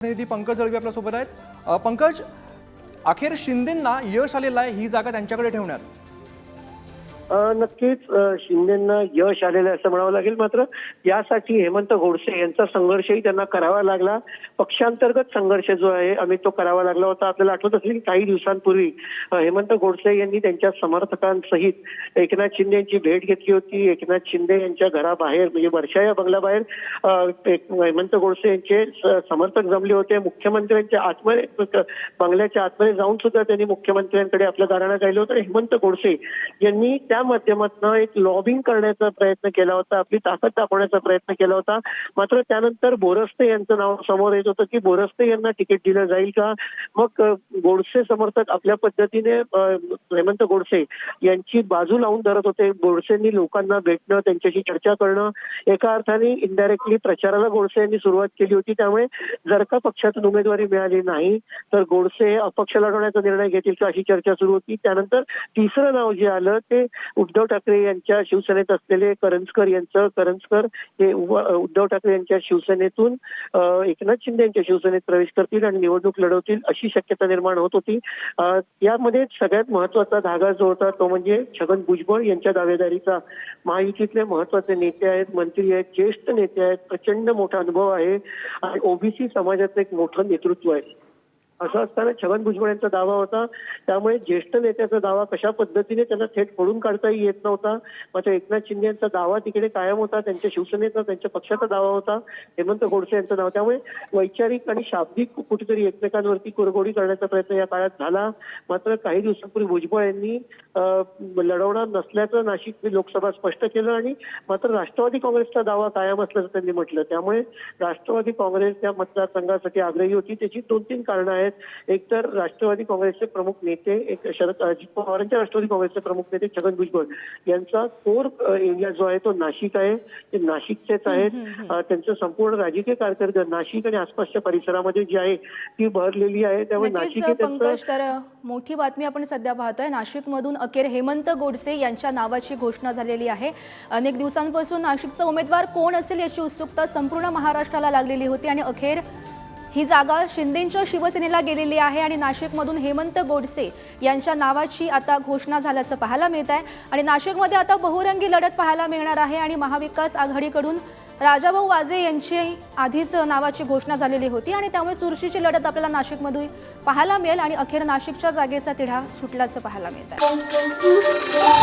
प्रतिनिधी पंकज जळवी आपल्यासोबत आहेत. पंकज अखेर शिंदेंना यश आलेलं आहे ही जागा त्यांच्याकडे ठेवण्यात. नक्कीच शिंदेना यश आलेलं आहे असं म्हणावं लागेल. मात्र यासाठी हेमंत गोडसे यांचा संघर्षही त्यांना करावा लागला. पक्षांतर्गत संघर्ष जो आहे आम्ही तो करावा लागला होता. आपल्याला आठवत असेल काही दिवसांपूर्वी हेमंत गोडसे यांनी त्यांच्या समर्थकांसहित एकनाथ शिंदे यांची भेट घेतली होती. एकनाथ शिंदे यांच्या घराबाहेर म्हणजे वर्षा या बंगल्याबाहेर एक हेमंत गोडसे यांचे समर्थक जमले होते. मुख्यमंत्र्यांच्या आतमध्ये बंगल्याच्या आतमध्ये जाऊन सुद्धा त्यांनी मुख्यमंत्र्यांकडे आपलं गाराणं गायलं होतं. हेमंत गोडसे यांनी त्या माध्यमातून एक लॉबिंग करण्याचा प्रयत्न केला होता आपली ताकद दाखवण्याचा प्रयत्न केला होता. मात्र त्यानंतर बोरस्ते यांचं नाव समोर येत होतं की बोरस्ते यांना तिकीट दिलं जाईल का? मग गोडसे समर्थक आपल्या पद्धतीने हेमंत गोडसे यांची बाजू लावून धरत होते. गोडसेंनी लोकांना भेटणं त्यांच्याशी चर्चा करणं एका अर्थाने इनडायरेक्टली प्रचाराला गोडसे यांनी सुरुवात केली होती. त्यामुळे जर का पक्षातून उमेदवारी मिळाली नाही तर गोडसे अपक्ष लढवण्याचा निर्णय घेतील का अशी चर्चा सुरू होती. त्यानंतर तिसरं नाव जे आलं ते उद्धव ठाकरे यांच्या शिवसेनेत असलेले करंजकर यांचं करंजकर हे उद्धव ठाकरे यांच्या शिवसेनेतून एकनाथ शिंदे यांच्या शिवसेनेत प्रवेश करतील आणि निवडणूक लढवतील अशी शक्यता निर्माण होत होती. यामध्ये सगळ्यात महत्त्वाचा धागा जो होता तो म्हणजे छगन भुजबळ यांच्या दावेदारीचा. महायुतीतले महत्त्वाचे नेते आहेत मंत्री आहेत ज्येष्ठ नेते आहेत प्रचंड मोठा अनुभव आहे आणि ओबीसी समाजाचं एक मोठं नेतृत्व आहे. असं असताना छगन भुजबळ यांचा दावा होता. त्यामुळे ज्येष्ठ नेत्याचा दावा कशा पद्धतीने त्यांना थेट फोडून काढताही येत नव्हता. मात्र एकनाथ शिंदे यांचा दावा तिकडे कायम होता. त्यांच्या शिवसेनेचा त्यांच्या पक्षाचा दावा होता. हेमंत गोडसे यांचं नाव. त्यामुळे वैचारिक आणि शाब्दिक कुठेतरी एकमेकांवरती कुरघोडी करण्याचा प्रयत्न या काळात झाला. मात्र काही दिवसांपूर्वी भुजबळ यांनी लढवणार नसल्याचं नाशिक लोकसभा स्पष्ट केलं आणि मात्र राष्ट्रवादी काँग्रेसचा दावा कायम असल्याचं त्यांनी म्हटलं. त्यामुळे राष्ट्रवादी काँग्रेस त्या मतदारसंघासाठी आग्रही होती. त्याची दोन तीन कारणं आहेत. एक तर राष्ट्रवादी काँग्रेसचे प्रमुख नेते एक शरद अजित पवारांच्या राष्ट्रवादी काँग्रेसचे प्रमुख नेते छगन भुजबळ यांचा कोर एरिया जो आहे तो नाशिक आहे. ते नाशिकचेच आहेत. त्यांचं संपूर्ण राजकीय कारकीर्द नाशिक आणि आसपासच्या परिसरामध्ये जी आहे ती भरलेली आहे. त्यामुळे नाशिक तर मोठी बातमी आपण सध्या पाहतोय. नाशिकमधून अखेर हेमंत गोडसे यांच्या नावाची घोषणा झालेली आहे. अनेक दिवसांपासून नाशिकचा उमेदवार कोण असेल याची उत्सुकता संपूर्ण महाराष्ट्राला लागलेली होती आणि अखेर ही जागा शिंदेंच्या शिवसेनेला गेलेली आहे आणि नाशिकमधून हेमंत गोडसे यांच्या नावाची आता घोषणा झाल्याचं पाहायला मिळत आहे. आणि नाशिकमध्ये आता बहुरंगी लढत पाहायला मिळणार आहे आणि महाविकास आघाडीकडून राजाभाऊ वाजे यांची आधीच नावाची घोषणा झालेली होती आणि त्यामुळे चुरशीची लढत आपल्याला नाशिकमधून पाहायला मिळेल आणि अखेर नाशिकच्या जागेचा तिढा सुटल्याचं पाहायला मिळत आहे.